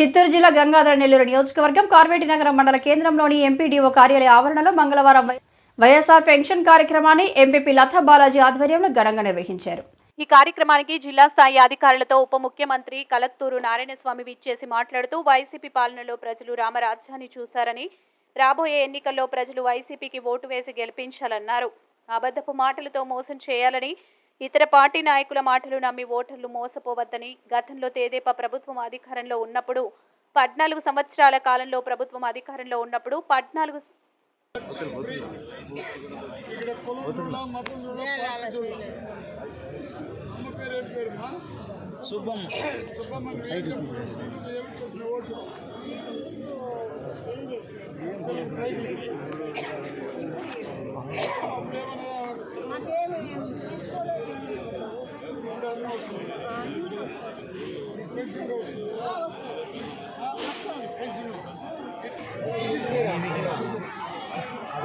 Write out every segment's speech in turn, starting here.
చిత్తూరు జిల్లా గంగాధర నెల్లూరు నియోజకవర్గం కార్వేటి నగరం మండల కేంద్రంలోని ఎంపీడీఓ కార్యాలయ ఆవరణలో మంగళవారం వైఎస్ఆర్ పెన్షన్ కార్యక్రమాన్ని ఎంపీపీ లతా బాలాజీ ఆధ్వర్యంలో ఘనంగా నిర్వహించారు. ఈ కార్యక్రమానికి జిల్లా స్థాయి అధికారులతో ఉప ముఖ్యమంత్రి కలత్తూరు నారాయణస్వామి విచ్చేసి మాట్లాడుతూ వైసీపీ పాలనలో ప్రజలు రామరాజ్యాన్ని చూశారని రాబోయే ఎన్నికల్లో ప్రజలు వైసీపీకి ఓటు వేసి గెలిపించాలన్నారు. అబద్ధపు మాటలతో మోసం చేయాలని ఇతర పార్టీ నాయకుల మాటలు నమ్మి ఓటర్లు మోసపోవద్దని గతంలో తేదేపా ప్రభుత్వం అధికారంలో ఉన్నప్పుడు పద్నాలుగు సంవత్సరాల కాలంలో ప్రభుత్వం అధికారంలో ఉన్నప్పుడు పద్నాలుగు శుభం.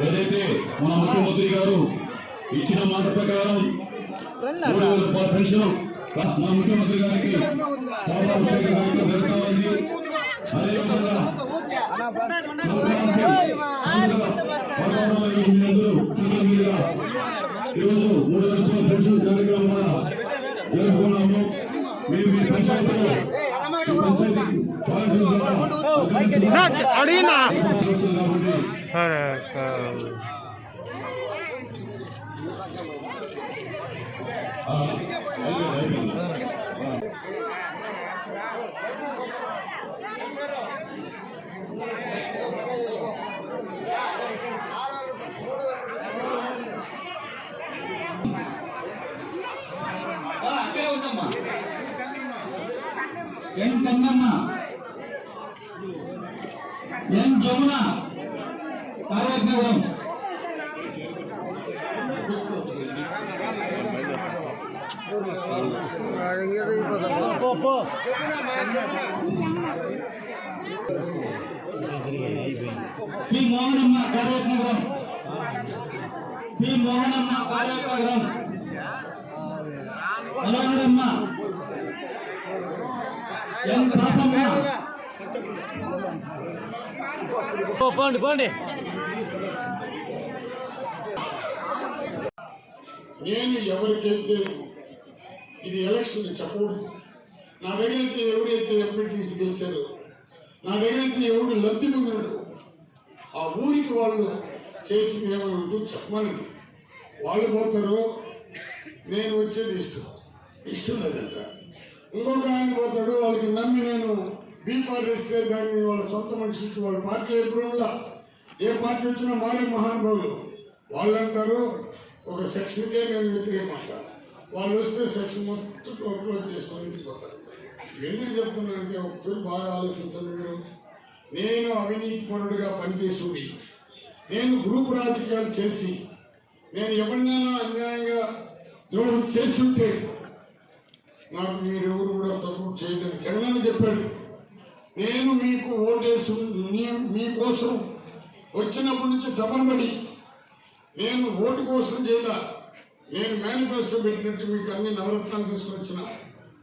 ఏదైతే మన ముఖ్యమంత్రి గారు ఇచ్చిన మాట ప్రకారం మూడు వేల రూపాయల పెన్షన్ మన ముఖ్యమంత్రి గారికి రాజశేఖర గారికి జరుగుతా ఉంది అదేవిధంగా ఈరోజు మూడు వేల రూపాయల పెన్షన్ కార్యక్రమం కూడా జరుపుకున్నాము. మీరు మీ పెన్షన్ పంచాయతీ పాలకుల ద్వారా అడిగినా వస్తుంది కాబట్టి సరే పి మోహనమ్మ కార్యక్రమం పి మోహనమ్మ కార్యక్రమం మనోహరమ్మ ఎన్ పాపమ్మ పోండి పోండి నేను ఎవరికైతే ఇది ఎలక్షన్ చెప్పకూడదు నా దగ్గర నుంచి ఎవరైతే ఎంపీటీసీ గెలిచారో నా దగ్గర అయితే ఎవడు లబ్ధి పొందాడు ఆ ఊరికి వాళ్ళు చేసింది ఏమైనా ఉంటే చెప్పమనండి. వాళ్ళు పోతారు నేను వచ్చేది ఇష్టం. ఇష్టం లేదంట. ఇంకొక ఆయన పోతాడు వాళ్ళకి నమ్మి నేను బీఫార్ ఇస్తే దాన్ని వాళ్ళ సొంత మనుషులకి వాళ్ళ పార్టీ ఎప్పుడు ఏ పార్టీ వచ్చినా మారే మహానుభావులు. వాళ్ళు అంటారు ఒక సెక్షన్కే నేను వ్యతిరేకమంటాను వాళ్ళు వస్తే సెక్షన్ మొత్తం క్లోజ్ చేసుకొని ఇంటికి పోతారు. ఎందుకు చెప్తున్నానంటే ఒకరు బాగా ఆలోచించండి మీరు నేను అవినీతి పరుడుగా పనిచేసి నేను గ్రూప్ రాజకీయాలు చేసి నేను ఎవరినైనా అన్యాయంగా ద్రోహం చేస్తుంటే నాకు మీరెవరు కూడా సపోర్ట్ చేయలేదు జగన్ చెప్పాడు. నేను మీకు ఓటేసి మీ- మీకోసం వచ్చినప్పటి నుంచి తపనబడి నేను ఓటు కోసం చేయాల? నేను మేనిఫెస్టో పెట్టినట్టు మీకు అన్ని నవరత్నాలు తీసుకొచ్చిన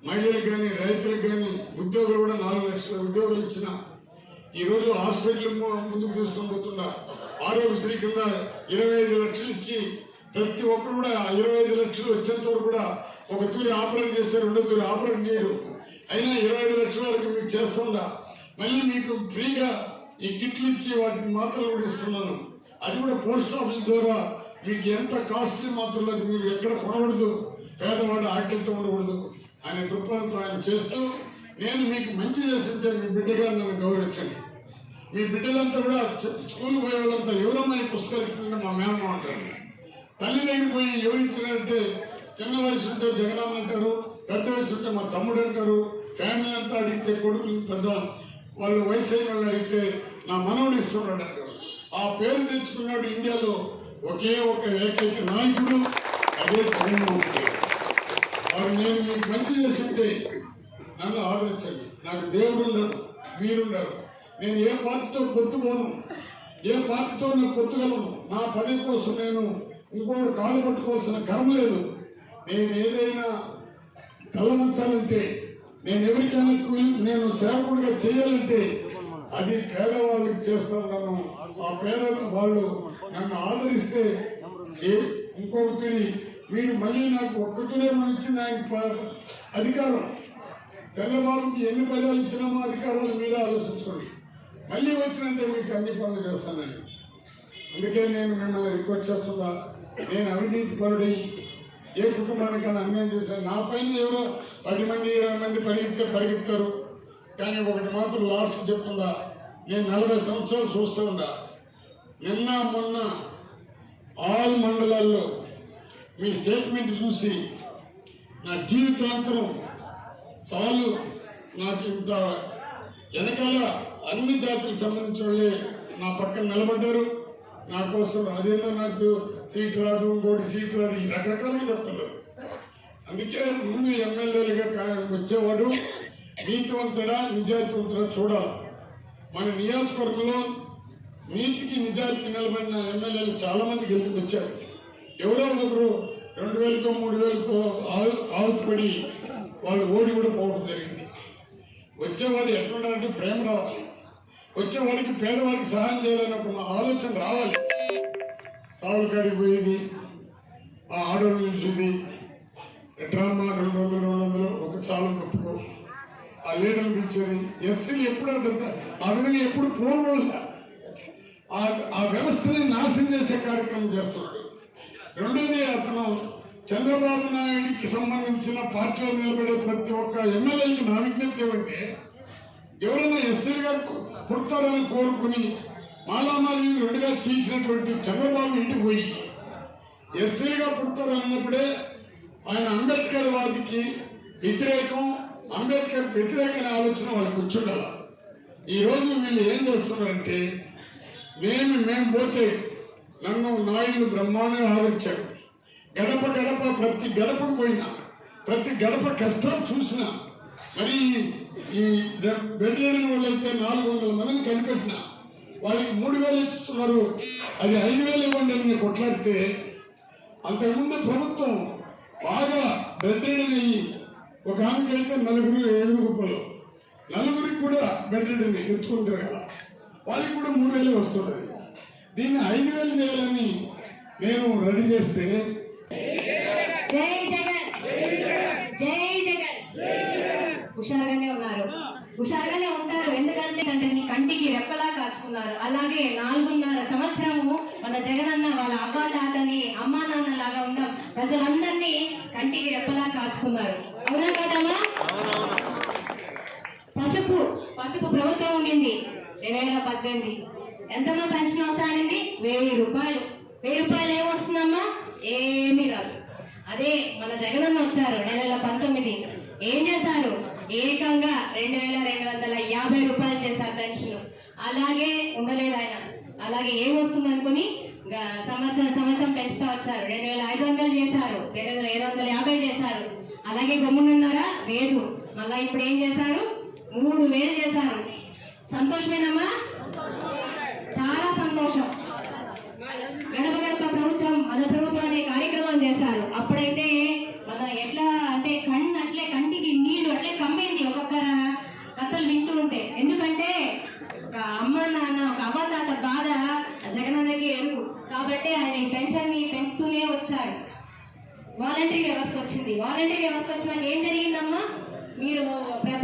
మహిళలకు కానీ రైతులకు కానీ ఉద్యోగులు కూడా నాలుగు లక్షల ఉద్యోగాలు ఇచ్చిన ఈరోజు హాస్పిటల్ ముందుకు తీసుకొని పోతున్నా ఆరోగ్యశ్రీ కింద ఇరవై ఐదు లక్షలు ఇచ్చి ప్రతి ఒక్కరు కూడా ఆ ఇరవై ఐదు లక్షలు వచ్చేంత వరకు కూడా ఒక తూరి ఆపరేట్ చేస్తే రెండో తూరి ఆపరేట్ చేయరు. అయినా ఇరవై ఐదు లక్షల వరకు మీకు చేస్తుండా మళ్ళీ మీకు ఫ్రీగా ఈ కిట్లు ఇచ్చి వాటిని మాత్రలు కూడా ఇస్తున్నాను. అది కూడా పోస్ట్ ఆఫీస్ ద్వారా మీకు ఎంత కాస్ట్లీ మాత్రం అది మీరు ఎక్కడ కొనకూడదు పేదవాడు ఆకలితో ఉండకూడదు. అనే దృక్పథంతో ఆయన చేస్తూ నేను మీకు మంచి చేసింటే మీ బిడ్డగా నన్ను గౌరవించండి. మీ బిడ్డలంతా కూడా స్కూల్ పోయే వాళ్ళంతా ఎవరమ్మా ఈ పుస్తకాలు ఇచ్చిందంటే మా మేనమ్మ అంటారు. తల్లి లేని పోయి ఎవరు ఇచ్చినారంటే చిన్న వయసు ఉంటే జగనన్న అంటారు పెద్ద వయసు ఉంటే మా తమ్ముడు అంటారు ఫ్యామిలీ అంతా అడిగితే కొడుకులు పెద్ద వాళ్ళు వయసు అయిన వాళ్ళు అడిగితే నా మనవుడు ఇస్తున్నాడు అంటారు. ఆ పేరు తెచ్చుకున్నాడు ఇండియాలో ఒకే ఒక ఏకైక నాయకుడు అదే జగన్మోహన్ రెడ్డి వారు నేను మీకు మంచి చేస్తుంటే నన్ను ఆదరించండి. నాకు దేవుడు ఉన్నాడు మీరున్నారు. నేను ఏ పార్టీతో పొత్తుకోను ఏ పార్టీతో నేను పొత్తుగలను నా పదవి కోసం నేను ఇంకోటి కాళ్ళు పట్టుకోవాల్సిన కర్మ లేదు. నేను ఏదైనా తలమంచాలంటే నేను ఎవరికైనా నేను సేవకుడిగా చేయాలంటే అది పేదవాళ్ళకి చేస్తున్నాను ఆ పేద వాళ్ళు నన్ను ఆదరిస్తే ఇంకొకటి ఇంకొకరి మీరు మళ్ళీ నాకు ఒక్కటినే మనం ఆయన ప- అధికారం. చంద్రబాబుకి ఎన్ని పదాలు ఇచ్చినామో అధికారాలు మీరే ఆలోచించుకోండి. మళ్ళీ వచ్చినంటే మీకు అన్ని పనులు చేస్తానని అందుకే నేను మిమ్మల్ని రిక్వెస్ట్ చేస్తున్నా. నేను అవినీతి పరుడై ఏ కుటుంబానికైనా అన్యాయం చేశాను నా పైన ఎవరో పది మంది ఇరవై మంది పరిగెత్తే పరిగెత్తారు. కానీ ఒకటి మాత్రం లాస్ట్ చెప్తుందా నేను నలభై సంవత్సరాలు చూస్తూ ఉందా నిన్న మొన్న ఆల్ మండలాల్లో మీ స్టేట్మెంట్ చూసి నా జీవితాంతరం సాలు నాకు ఇంత వెనకాల అన్ని జాతులకు సంబంధించిన వాళ్ళే నా పక్కన నిలబడ్డారు. నా కోసం అదేదో నాకు సీట్ రాదు ఇంకోటి సీట్ రాదు ఈ రకరకాలుగా చెప్తున్నారు. అందుకే ముందు ఎమ్మెల్యేలుగా వచ్చేవాడు నీతివంతుడా నిజాయితీవంతుడా చూడాలి. మన నియోజకవర్గంలో నీతికి నిజాయితీకి నిలబడిన ఎమ్మెల్యేలు చాలామంది గెలిచి వచ్చారు ఎవరో ఒకరు రెండు వేలకో మూడు వేలకో ఆవు ఆవుపడి వాళ్ళు ఓడి కూడా పోవడం జరిగింది. వచ్చేవాడు ఎట్లుండాలంటే ప్రేమ రావాలి. వచ్చేవాడికి పేదవాడికి సహాయం చేయాలని ఒక ఆలోచన రావాలి. సాగు కాడికి పోయేది ఆ ఆడోళ్ళు నిలిచింది డ్రామా రెండు వందలు రెండు వందలు ఒక చాలు కప్పుకో. ఆ లీడర్లు పిలిచేది ఎస్సీలు ఎప్పుడు అంటుందా ఆ విధంగా ఎప్పుడు పోలవల్ల ఆ వ్యవస్థని నాశనం చేసే కార్యక్రమం చేస్తున్నాడు. రెండోది అతను చంద్రబాబు నాయుడికి సంబంధించిన పార్టీలో నిలబడే ప్రతి ఒక్క ఎమ్మెల్యేకి నా విజ్ఞప్తి ఏమంటే ఎవరైనా ఎస్సీలుగా పుడతారని కోరుకుని మాలామాలి రెండుగా చేసినటువంటి చంద్రబాబు ఇంటికి పోయి ఎస్సీలుగా పుడతారు అన్నప్పుడే ఆయన అంబేద్కర్ వాదికి వ్యతిరేకం అంబేద్కర్ వ్యతిరేకమైన ఆలోచన వాళ్ళకి కూర్చుండాలి ఈ రోజు వీళ్ళు ఏం చేస్తున్నారంటే మేము మేము పోతే నన్ను నాయుడు బ్రహ్మానే ఆదరించాడు. గడప గడప ప్రతి గడపకు పోయినా ప్రతి గడప కష్టం చూసినా మరి ఈ బెడ్లేని వాళ్ళైతే నాలుగు వందల మందిని కనిపెట్టిన వాళ్ళకి మూడు వేలు ఇస్తున్నారు. అది ఐదు వేలు ఇవ్వండి అని కొట్లాడితే అంతకుముందు ప్రభుత్వం బాగా బెడ్ అయ్యి ఒక ఆమెకి అయితే నలుగురు ఏడు రూపాయలు. నలుగురికి కూడా బెడ్ రీడింగ్ ఎత్తుకుని తిరగాల. వాళ్ళకి కూడా మూడు వేలు వస్తున్నది దీన్ని ఐదు వేలు చేయాలని నేను రెడీ చేస్తే జై జగన్. జై జగన్. హుషారుగానే ఉన్నారు. హుషారుగానే ఉంటారు. ఎందుకంటే తండ్రిని కంటికి రెప్పలా కాచుకున్నారు. అలాగే నాలుగున్నర సంవత్సరము మన జగనన్న వాళ్ళ అబ్బా తాతని అమ్మా నాన్న లాగా ఉన్నాం ప్రజలందరినీ కంటికి రెప్పలా కాచుకున్నారు. అవునా కదమ్మా? పసుపు పసుపు ప్రభుత్వం ఉండింది. రెండు వేల పద్దెనిమిది. ఎంతమ్మా పెన్షన్ వస్తానండి వెయ్యి రూపాయలు. వెయ్యి రూపాయలు ఏం వస్తుందమ్మా? ఏమీ రాదు. అదే మన జగనన్న వచ్చారు రెండు వేల పంతొమ్మిది. ఏం చేశారు? ఏకంగా రెండు వేల రెండు వందల యాభై రూపాయలు చేశారు పెన్షన్. అలాగే ఉండలేదు ఆయన. అలాగే ఏం వస్తుంది అనుకుని గ- సంవత్సరం సంవత్సరం పెంచుతా వచ్చారు. రెండు వేల ఐదు వందలు చేశారు. రెండు వేల ఏడు వందల యాభై చేశారు. అలాగే గమ్మునున్నారా? లేదు. మళ్ళా ఇప్పుడు ఏం చేశారు? మూడు వేలు చేశారు. సంతోషమేనమ్మా? చాలా సంతోషం. గడప గడప ప్రభుత్వం మన ప్రభుత్వం అనే కార్యక్రమం చేశారు. అప్పుడైతే మన ఎట్లా అంటే కన్ను అట్లే కంటికి నీళ్ళు అట్లే కమ్మింది ఒక్కొక్క కథలు వింటూ ఉంటే. ఎందుకంటే ఒక అమ్మ నాన్న ఒక అవ్వ తాత బాధ జగనన్నకి ఎరువు. కాబట్టి ఆయన ఈ పెన్షన్ని పెంచుతూనే వచ్చారు వాలంటరీ వ్యవస్థ వచ్చింది. వాలంటరీ వ్యవస్థ వచ్చినాక ఏం జరిగిందమ్మా? మీరు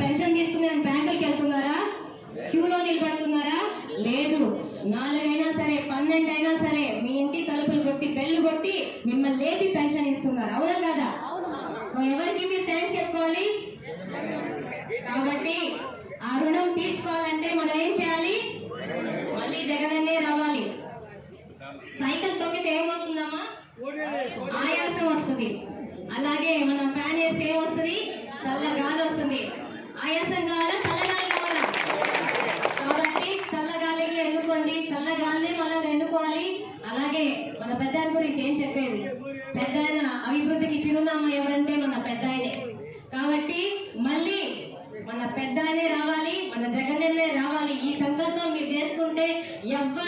పెన్షన్ తీసుకుని బ్యాంకులకి వెళ్తున్నారా? క్యూలో నిలబడుతున్నారా? లేదు. నాలుగైనా సరే పన్నెండు అయినా సరే మీ ఇంటి తలుపులు కొట్టి బెల్లు కొట్టి మిమ్మల్ని లేపి పెన్షన్ ఇస్తున్నారు. అవునా కదా? సో ఎవరికి మీరు థ్యాంక్స్ చెప్పుకోవాలి? కాబట్టి ఆ రుణం తీర్చుకోవాలంటే మనం ఏం చేయాలి? మళ్ళీ జగనన్నే రావాలి. సైకిల్ తొక్కితే ఏమొస్తుందమ్మా? ఆయాసం వస్తుంది. అలాగే మనం ఫ్యాన్ వేస్తే ఏమొస్తుంది? చల్ల గాలి వస్తుంది. ఆయాసం కావాలా చల్లగాలి కావాలా కాబట్టి చల్లగాలికి ఎన్నుకోండి చల్లగాలిని మనం ఎన్నుకోవాలి అలాగే మన పెద్ద గురించి ఏం చెప్పేది పెద్ద అభివృద్ధికి ఎవరంటే మన పెద్ద కాబట్టి మళ్ళీ మన పెద్ద రావాలి మన జగన్ రావాలి. ఈ సంకల్పం మీరు చేసుకుంటే ఎవ్వరు